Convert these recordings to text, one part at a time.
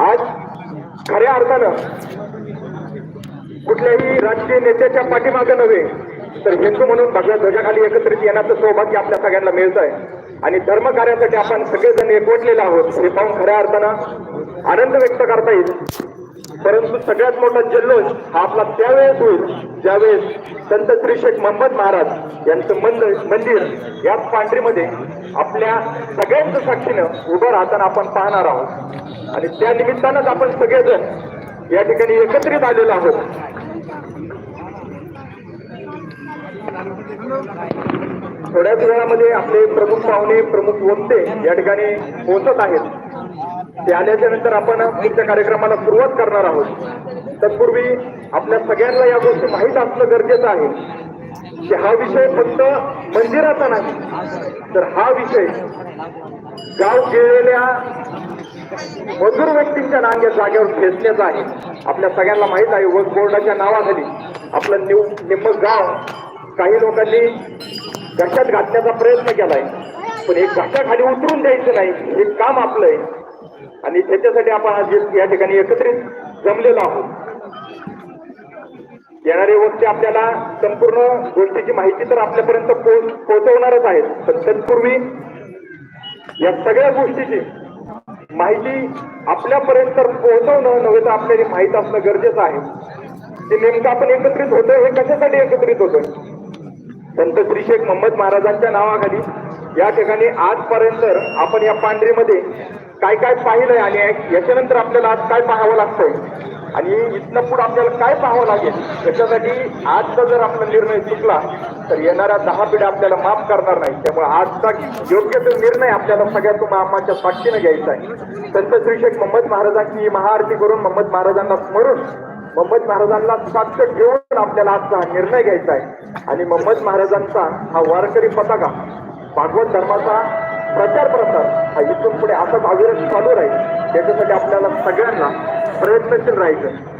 आज खऱ्या अर्थानं कुठल्याही राजकीय नेत्याच्या पाठीमागं नव्हे तर हिंदू म्हणून भगव्या ध्वजाखाली एकत्रित येण्याचं सौभाग्य आपल्या सगळ्यांना मिळत आहे आणि धर्म कार्यासाठी आपण सगळेजण एकवटलेले आहोत हे पाहून खऱ्या अर्थानं आनंद व्यक्त करता येईल. परंतु सगळ्यात मोठा जल्लोष हा आपला त्यावेळेस होईल ज्यावेळेस संत श्री शेख मोहम्मद महाराज यांचं मंदिर मंदिर याच पांढरीमध्ये आपल्या सगळ्यांच्या साक्षीनं उभं राहताना आपण पाहणार आहोत. आणि त्या निमित्तानंच आपण सगळेजण या ठिकाणी एकत्रित आलेलो आहोत. थोड्याच वेळामध्ये आपले प्रमुख पाहुणे प्रमुख वक्ते या ठिकाणी पोहोचत आहेत. ते आल्याच्यानंतर आपण पुढच्या कार्यक्रमाला सुरुवात करणार आहोत. तत्पूर्वी आपल्या सगळ्यांना या गोष्टी माहीत असणं गरजेचं आहे. की हा विषय फक्त मंदिराचा नाही तर हा विषय गाव गेलेल्या मजूर व्यक्तींच्या नांग्या जागेवर खेचण्याचा आहे. आपल्या सगळ्यांना माहीत आहे वस बोर्डाच्या नावाखाली आपलं निव निम्म गाव काही लोकांनी घशात घातण्याचा प्रयत्न केलाय. पण एक घशाखाली उतरून द्यायचं नाही हे काम आपलं आहे. आणि त्याच्यासाठी आपण आज या ठिकाणी एकत्रित जमलेलो आहोत. येणारे वक्ते आपल्याला संपूर्ण गोष्टीची माहिती तर आपल्यापर्यंत पोहोचवणारच आहेत पण तत्पूर्वी या सगळ्या गोष्टीची माहिती आपल्यापर्यंत पोहोचवणं नव्हे तर आपल्याला माहीत असणं गरजेचं आहे. ते नेमकं आपण एकत्रित होतोय हे कशासाठी एकत्रित होतोय? संत श्री शेख मोहम्मद महाराजांच्या नावाखाली या ठिकाणी आजपर्यंत आपण या पांढरीमध्ये काय काय पाहिलंय आणि याच्यानंतर आपल्याला आज काय पाहावं लागतंय? आणि इथनं पुढे आपल्याला काय पाहावं लागेल? याच्यासाठी आजचा जर आपला निर्णय चुकला तर येणाऱ्या दहा पिढ्या आपल्याला माफ करणार नाही त्यामुळे आजचा योग्य तो निर्णय आपल्याला सगळ्या मामाच्या साक्षीने घ्यायचा आहे. संत श्री शेख मोहम्मद महाराजांची ही महाआरती करून मोहम्मद महाराजांना स्मरून मोहम्मद महाराजांना साक्ष घेऊन आपल्याला आजचा हा निर्णय घ्यायचा आहे. आणि मोहम्मद महाराजांचा हा वारकरी पताका भागवत धर्माचा प्रचार प्रसार. हा इथून पुढे असाच अविरत चालू राहील. त्याच्यासाठी आपल्याला सगळ्यांना प्रयत्नशील राहायचं.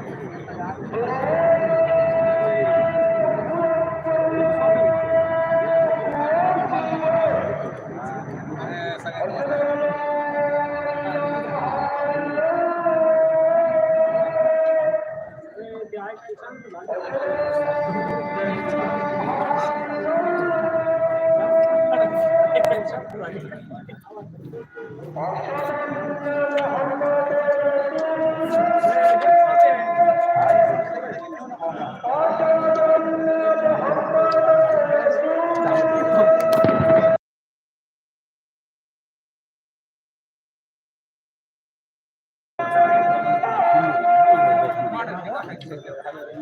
Oh,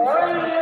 yeah.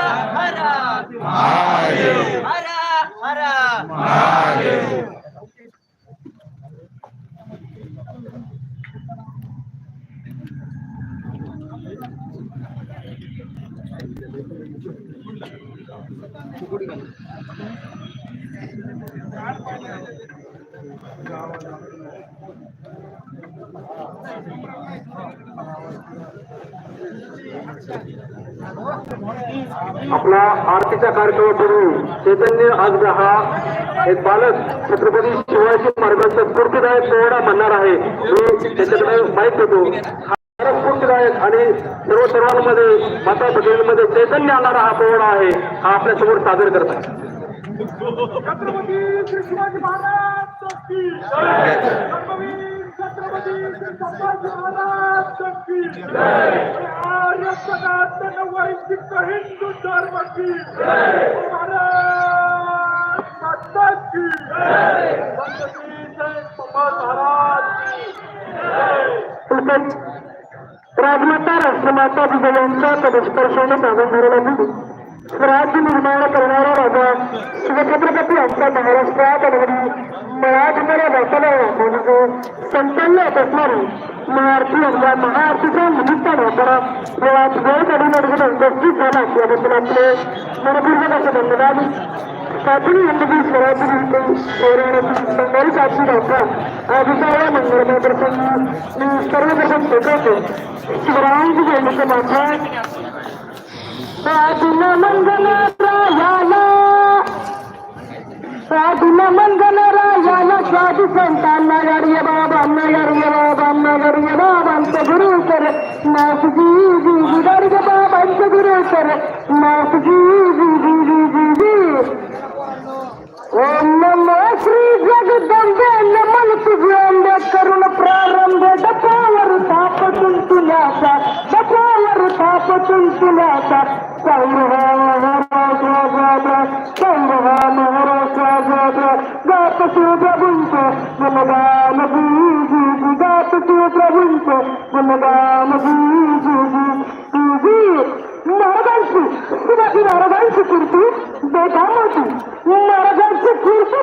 आपला आरतीच्या कार्यक्रमापूर्वी चैतन्य आज हा एक बालक छत्रपती शिवाजी महाराजांचा स्फूर्तीदायक सोहळा म्हणणार आहे. मी त्याच्याकडे माहीत होतो हा स्फूर्तीदायक आणि सर्व सर्वांमध्ये माता भगिनीमध्ये चैतन्य आणणारा हा सोहळा आहे. हा आपल्यासमोर सादर करत आहे छत्रपती श्री शिवाजी महाराज की धर्मवीर छत्रपती श्री संभाजी महाराज की आर्य सनातन वैदिक हिंदू धर्म की महाराज माता की राजमाता राष्ट्रमाता विजयांच्या पदस्पर्शाने मागून झालेला स्वराज्य निर्माण करणारा राजा शिवछत्रपती आमच्या महाराष्ट्रात अगदी मराठीमध्ये बसला म्हणजे संपन्न होत असणारी महाआरती या महाआरतीच्या निमित्तानं जरा मुळात वेळ काढून अडवून उपस्थित झाला याबद्दल आपले मनपूर्वक असं धन्यवाद. सातवी हिंदवी स्वराज्य सोडवण्याची बंगाली साक्षी डॉक्टर आजच्या या मंगळमय प्रसंगी मी सर्वप्रथम भेटवतो. शिवरायांची जयंतीचे माथा साधून मंगल रायाला साधून मंगल సంతాన్న గడియ బాబన్న గడియ బాబన్న గడియ బాబంత గురుకర నాకు జీవి గడియ బాబంత గురుకర నాకు జీవి జీవి ఓం నమో శ్రీ జగదంబే నమలుతు అంబే కరుణ ప్రారంభ డపావరు తాపతుంతు లేక డపావరు తాపతుంతు లేక సంభవ మహారాజ సంభవ మహారాజ गात तू प्रभूंच गुणगान जी गात तू प्रभूंच गुणगान जी महाराजांची शिवाजी महाराजांची कीर्ती बेकाम होती महाराजांची कीर्ती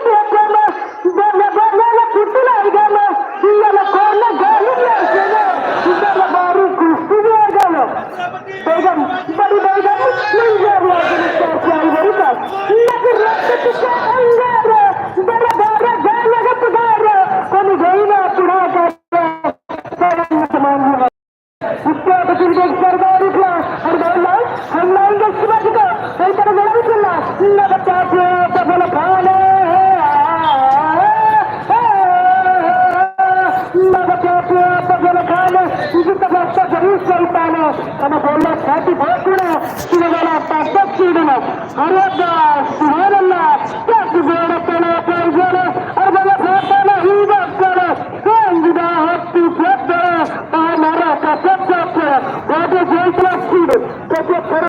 नगताचे बदल खाले नगताचे बदल खाले जिथं बसता जरूर चलताना आणि